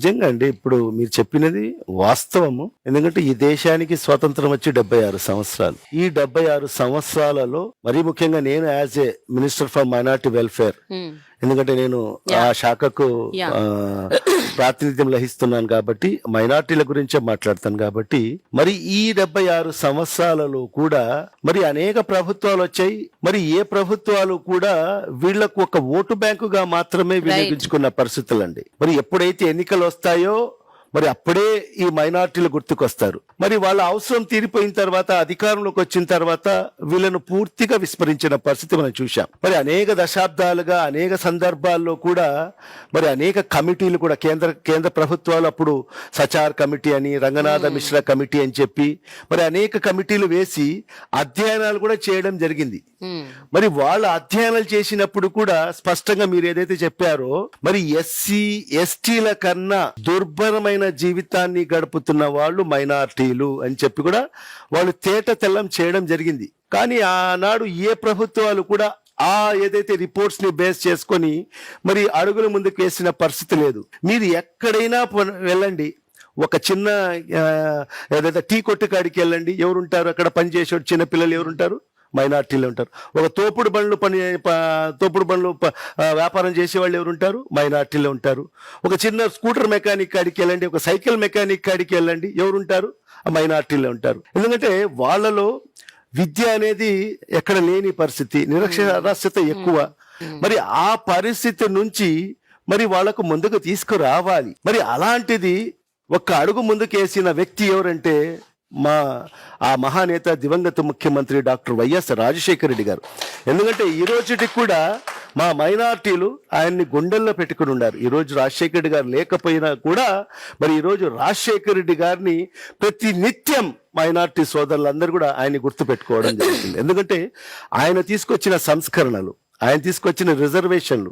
నిజంగా అండి ఇప్పుడు మీరు చెప్పినది వాస్తవము. ఎందుకంటే ఈ దేశానికి స్వాతంత్రం వచ్చి డెబ్బై ఆరు సంవత్సరాలు. ఈ డెబ్బై ఆరు సంవత్సరాలలో మరీ ముఖ్యంగా నేను as a minister for minority welfare ఎందుకంటే నేను ఆ శాఖకు ప్రాతినిధ్యం వహిస్తున్నాను కాబట్టి మైనార్టీల గురించే మాట్లాడతాను కాబట్టి మరి ఈ డెబ్బై ఆరు సంవత్సరాలలో కూడా మరి అనేక ప్రభుత్వాలు వచ్చాయి. మరి ఏ ప్రభుత్వాలు కూడా వీళ్ళకు ఒక ఓటు బ్యాంకుగా మాత్రమే వినియోగించుకున్న పరిస్థితులండి. మరి ఎప్పుడైతే ఎన్నికలు వస్తాయో మరి అప్పుడే ఈ మైనార్టీలు గుర్తుకొస్తారు. మరి వాళ్ళ అవసరం తీరిపోయిన తర్వాత అధికారంలోకి వచ్చిన తర్వాత వీళ్ళను పూర్తిగా విస్మరించిన పరిస్థితి మనం చూశాం. మరి అనేక దశాబ్దాలుగా అనేక సందర్భాల్లో కూడా మరి అనేక కమిటీలు కూడా కేంద్ర కేంద్ర ప్రభుత్వాలు అప్పుడు సచార్ కమిటీ అని రంగనాథ మిశ్రా కమిటీ అని చెప్పి మరి అనేక కమిటీలు వేసి అధ్యయనాలు కూడా చేయడం జరిగింది. మరి వాళ్ళ అధ్యయనాలు చేసినప్పుడు కూడా స్పష్టంగా మీరు ఏదైతే చెప్పారో మరి ఎస్సీ ఎస్టీల కన్నా దుర్భరమైన జీవితాన్ని గడుపుతున్న వాళ్ళు మైనార్టీలు అని చెప్పి కూడా వాళ్ళు తేట తెల్లం చేయడం జరిగింది. కానీ ఆనాడు ఏ ప్రభుత్వాలు కూడా ఆ ఏదైతే రిపోర్ట్స్ని బేస్ చేసుకొని మరి అడుగుల ముందుకు వేసిన పరిస్థితి లేదు. మీరు ఎక్కడైనా వెళ్ళండి. ఒక చిన్న ఏదైతే టీ కొట్టు కాడికి వెళ్ళండి. ఎవరుంటారు? అక్కడ పనిచేసే చిన్న పిల్లలు ఎవరుంటారు? మైనార్టీలు ఉంటారు. ఒక తోపుడు బండ్లు పని తోపుడు బండ్లు వ్యాపారం చేసే వాళ్ళు ఎవరు ఉంటారు? మైనార్టీలు ఉంటారు. ఒక చిన్న స్కూటర్ మెకానిక్ కాడికి వెళ్ళండి ఒక సైకిల్ మెకానిక్ కాడికి వెళ్ళండి ఎవరుంటారు మైనార్టీలు ఉంటారు. ఎందుకంటే వాళ్ళలో విద్య అనేది ఎక్కడ లేని పరిస్థితి నిరక్షరాస్యత ఎక్కువ. మరి ఆ పరిస్థితి నుంచి మరి వాళ్ళకు ముందుకు తీసుకురావాలి. మరి అలాంటిది ఒక్క అడుగు ముందుకేసిన వ్యక్తి ఎవరంటే మా ఆ మహానేత దివంగత ముఖ్యమంత్రి డాక్టర్ వైఎస్ రాజశేఖర రెడ్డి గారు. ఎందుకంటే ఈ రోజుకి కూడా మా మైనార్టీలు ఆయన్ని గుండెల్లో పెట్టుకుని ఉన్నారు ఈరోజు రాజశేఖర రెడ్డి గారు లేకపోయినా కూడా మరి ఈరోజు రాజశేఖర రెడ్డి గారిని ప్రతి నిత్యం మైనార్టీ సోదరులందరూ కూడా ఆయన్ని గుర్తు పెట్టుకోవడం జరుగుతుంది. ఎందుకంటే ఆయన తీసుకొచ్చిన సంస్కరణలు ఆయన తీసుకొచ్చిన రిజర్వేషన్లు